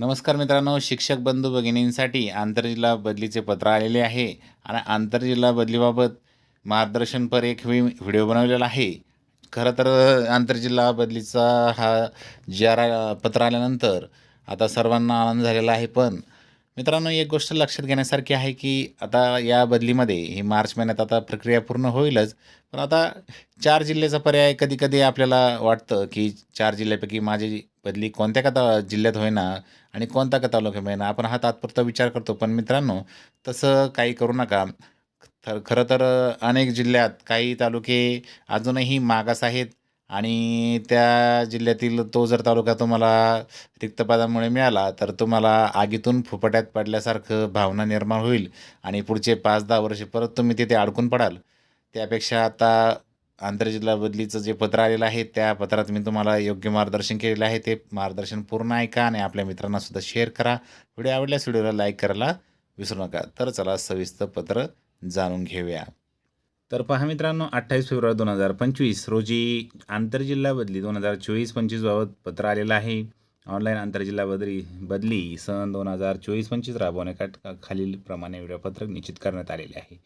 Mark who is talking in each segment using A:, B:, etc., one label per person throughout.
A: नमस्कार मित्रांनो शिक्षक बंधू भगिनींसाठी आंतरजिल्हा बदलीचे पत्र आलेले आहे आणि आंतरजिल्हा बदलीबाबत मार्गदर्शनपर एक व्हि व्हिडिओ बनवलेला आहे. खरं तर आंतरजिल्हा बदलीचा हा जी आर पत्र आल्यानंतर आता सर्वांना आनंद झालेला आहे पण मित्रांनो एक गोष्ट लक्षात घेण्यासारखी आहे की आता या बदलीमध्ये ही मार्च महिन्यात आता प्रक्रिया पूर्ण होईलच पण आता चार जिल्ह्याचा पर्याय कधी कधी आपल्याला वाटतं की चार जिल्ह्यापैकी माझी बदली कोणत्या का जिल्ह्यात होईना आणि कोणता का तालुका होईना आपण हा तात्पुरता विचार करतो. पण मित्रांनो तसं काही करू नका. तर खरं तर अनेक जिल्ह्यात काही तालुके अजूनही मागास आहेत आणि त्या जिल्ह्यातील तो जर तालुका तुम्हाला रिक्तपदामुळे मिळाला तर तुम्हाला आगीतून फुफट्यात पडल्यासारखं भावना निर्माण होईल आणि पुढचे पाच दहा वर्षे परत तुम्ही तिथे अडकून पडाल. त्यापेक्षा आता आंतरजिल्हा बदलीचं जे पत्र आलेलं आहे त्या पत्रात मी तुम्हाला योग्य मार्गदर्शन केलेलं आहे. ते मार्गदर्शन पूर्ण ऐका आणि आपल्या मित्रांनासुद्धा शेअर करा. व्हिडिओ आवडल्यास व्हिडिओला लाईक करायला विसरू नका. तर चला सविस्तर पत्र जाणून घेऊया. तर पहा मित्रांनो अठ्ठावीस फेब्रुवारी दोन हजार पंचवीस रोजी आंतरजिल्हा बदली दोन हजार चोवीस पंचवीसबाबत पत्र आलेलं आहे. ऑनलाईन आंतरजिल्हा बदली बदली सन दोन हजार चोवीस पंचवीस राबवण्याकरता खालीलप्रमाणे वेळापत्रक निश्चित करण्यात आलेले आहे.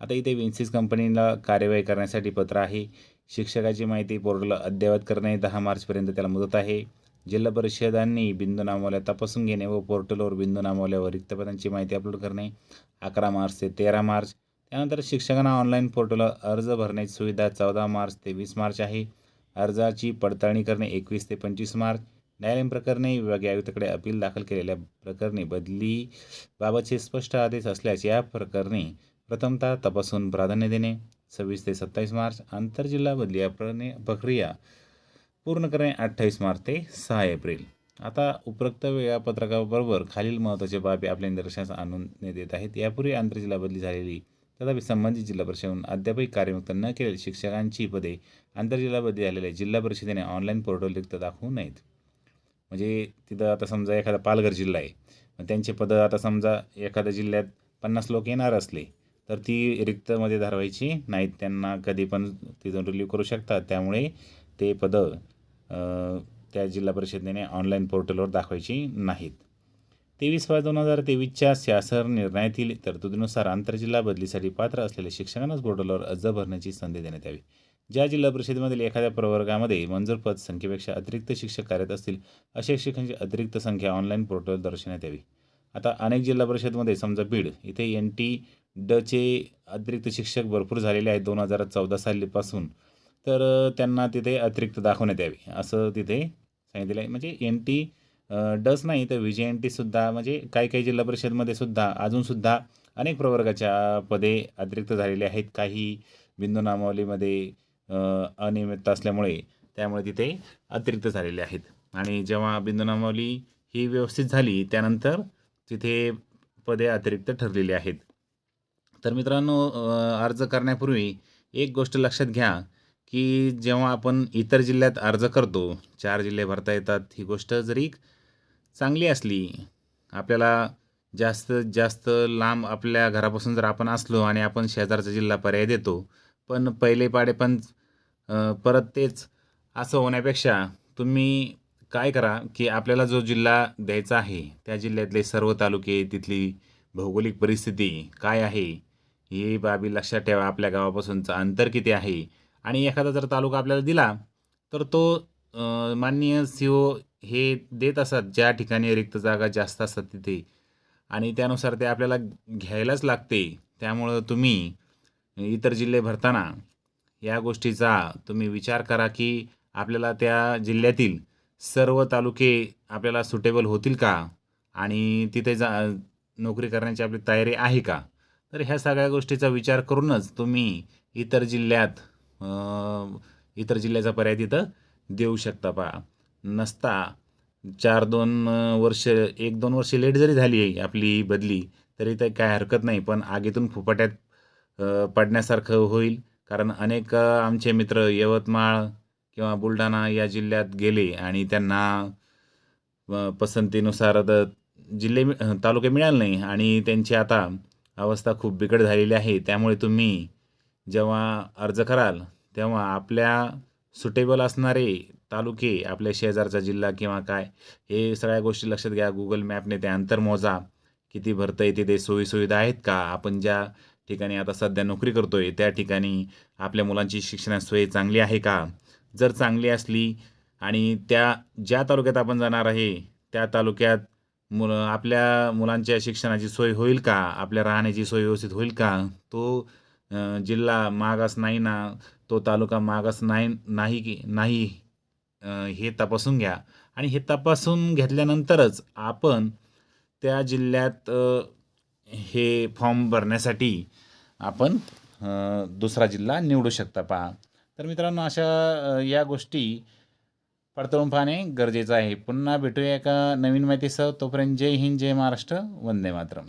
A: आता इथे विन्सिस कंपनीला कार्यवाही करण्यासाठी पत्र आहे. शिक्षकाची माहिती पोर्टल अद्ययावत करणे दहा मार्चपर्यंत त्याला मुदत आहे. जिल्हा परिषदांनी बिंदू नामावल्या तपासून घेणे व पोर्टलवर बिंदू नामावल्यावर रिक्त पदांची माहिती अपलोड करणे अकरा मार्च ते तेरा मार्च. त्यानंतर शिक्षकांना ऑनलाईन पोर्टलवर अर्ज भरण्याची सुविधा चौदा मार्च ते वीस मार्च आहे. अर्जाची पडताळणी करणे एकवीस ते पंचवीस मार्च. न्यायालयीन प्रकरणे विभागीय आयुक्ताकडे अपील दाखल केलेल्या प्रकरणी बदलीबाबतचे स्पष्ट आदेश असल्यास या प्रकरणी प्रथमतः तपासून प्राधान्य देणे. सव्वीस ते सत्तावीस मार्च आंतरजिल्हा बदली या प्रणे प्रक्रिया पूर्ण करणे अठ्ठावीस मार्च ते सहा एप्रिल. आता उपरोक्त वेळापत्रकाबरोबर खालील महत्त्वाचे बाबी आपल्या निदर्शनास आणून देत आहेत. यापूर्वी आंतरजिल्हा बदली झालेली तथापि संबंधित जिल्हा परिषदेहून अद्यापही कार्यमुक्त न केलेल्या शिक्षकांची पदे आंतरजिल्हा बदली झालेल्या जिल्हा परिषदेने ऑनलाईन पोर्टल रिक्त दाखवू नयेत. म्हणजे तिथं आता समजा एखादा पालघर जिल्हा आहे मग त्यांचे पदं आता समजा एखाद्या जिल्ह्यात पन्नास लोक येणार असले तर ती रिक्तमध्ये धरवायची नाहीत. त्यांना कधी पण तिथून रिलीव्ह करू शकतात. त्यामुळे ते पदं त्या जिल्हा परिषदेने ऑनलाईन पोर्टलवर दाखवायची नाहीत. तेवीस पाच दोन हजार तेवीसच्या शासन निर्णयातील तरतुदीनुसार आंतरजिल्हा बदलीसाठी पात्र असलेल्या शिक्षकांनाच पोर्टलवर अर्ज भरण्याची संधी देण्यात यावी. ज्या जिल्हा परिषदेमधील एखाद्या प्रवर्गामध्ये मंजूर पद संख्येपेक्षा अतिरिक्त शिक्षक कार्यरत असतील अशा शिक्षकांची अतिरिक्त संख्या ऑनलाईन पोर्टलवर दर्शवण्यात यावी. आता अनेक जिल्हा परिषदमध्ये समजा बीड इथे एन टी डचे अतिरिक्त शिक्षक भरपूर झालेले आहेत दोन हजार चौदा सालीपासून. तर त्यांना तिथे अतिरिक्त दाखवण्यात यावे असं तिथे सांगितलेलं आहे. म्हणजे एन टी डस नाही तर व्ही जे एन टीसुद्धा म्हणजे काही काही जिल्हा परिषदमध्ये सुद्धा अजूनसुद्धा अनेक प्रवर्गाच्या पदे अतिरिक्त झालेले आहेत. काही बिंदू नामावलीमध्ये अनियमितता असल्यामुळे त्यामुळे तिथे अतिरिक्त झालेले आहेत. आणि जेव्हा बिंदू नामावली ही व्यवस्थित झाली त्यानंतर तिथे पदे अतिरिक्त ठरलेली आहेत. तर मित्रांनो अर्ज करण्यापूर्वी एक गोष्ट लक्षात घ्या की जेव्हा आपण इतर जिल्ह्यात अर्ज करतो चार जिल्हे भरता येतात ही गोष्ट जरी चांगली असली आपल्याला जास्त जास्त लांब आपल्या घरापासून जर आपण असलो आणि आपण शेजारचा जिल्हा पर्याय देतो पण पहिले पाडे पण परत तेच असं होण्यापेक्षा तुम्ही काय करा की आपल्याला जो जिल्हा द्यायचा आहे त्या जिल्ह्यातले सर्व तालुके तिथली भौगोलिक परिस्थिती काय आहे ही बाबी लक्षात ठेवा. आपल्या गावापासूनचं अंतर किती आहे? आणि एखादा जर तालुका आपल्याला दिला तर तो माननीय सी ओ हे देत असतात ज्या ठिकाणी रिक्त जागा जास्त असतात तिथे. आणि त्यानुसार ते आपल्याला घ्यायलाच लागते. त्यामुळं तुम्ही इतर जिल्हे भरताना या गोष्टीचा तुम्ही विचार करा की आपल्याला त्या जिल्ह्यातील सर्व तालुके आपल्याला सुटेबल होतील का? आणि तिथे जा नोकरी करण्याची आपली तयारी आहे का? तर ह्या सगळ्या गोष्टीचा विचार करूनच तुम्ही इतर जिल्ह्यात इतर जिल्ह्याचा पर्याय तिथं देऊ शकता पा नसता. चार दोन वर्ष एक दोन वर्ष लेट जरी झाली आहे आपली बदली तरी तर काय हरकत नाही. पण आगीतून फुपाट्यात पडण्यासारखं होईल. कारण अनेक आमचे मित्र यवतमाळ किंवा बुलढाणा या जिल्ह्यात गेले आणि त्यांना पसंतीनुसार जिल्हे तालुके मिळाले नाही आणि त्यांची आता अवस्था खूप बिकट झालेली आहे. त्यामुळे तुम्ही जेव्हा अर्ज कराल तेव्हा आपल्या सुटेबल असणारे तालुके आपल्या शेजारचा जिल्हा किंवा काय हे सगळ्या गोष्टी लक्षात घ्या. गुगल मॅपने ते अंतर मोजा. किती भरता येते ते सोयीसुविधा आहेत का? आपण ज्या ठिकाणी आता सध्या नोकरी करतो आहे त्या ठिकाणी आपल्या मुलांची शिक्षणाची सोय चांगली आहे का? जर चांगली असली आणि त्या ज्या तालुक्यात आपण जाणार आहे त्या तालुक्यात मुलं आपल्या मुलांच्या शिक्षणाची सोय होईल का? आपल्या राहण्याची सोय व्यवस्थित होईल का? तो जिल्हा मागास नाही ना तो तालुका मागास नाही नाही की नाही हे तपासून घ्या. आणि हे तपासून घेतल्यानंतरच आपण त्या जिल्ह्यात हे फॉर्म भरण्यासाठी आपण दुसरा जिल्हा निवडू शकता. पहा. तर मित्रांनो अशा या गोष्टी पडताळून पाहणे गरजेचं आहे. पुन्हा भेटूया एका नवीन माहितीसह. तोपर्यंत जय हिंद जय महाराष्ट्र. वंदे मातरम.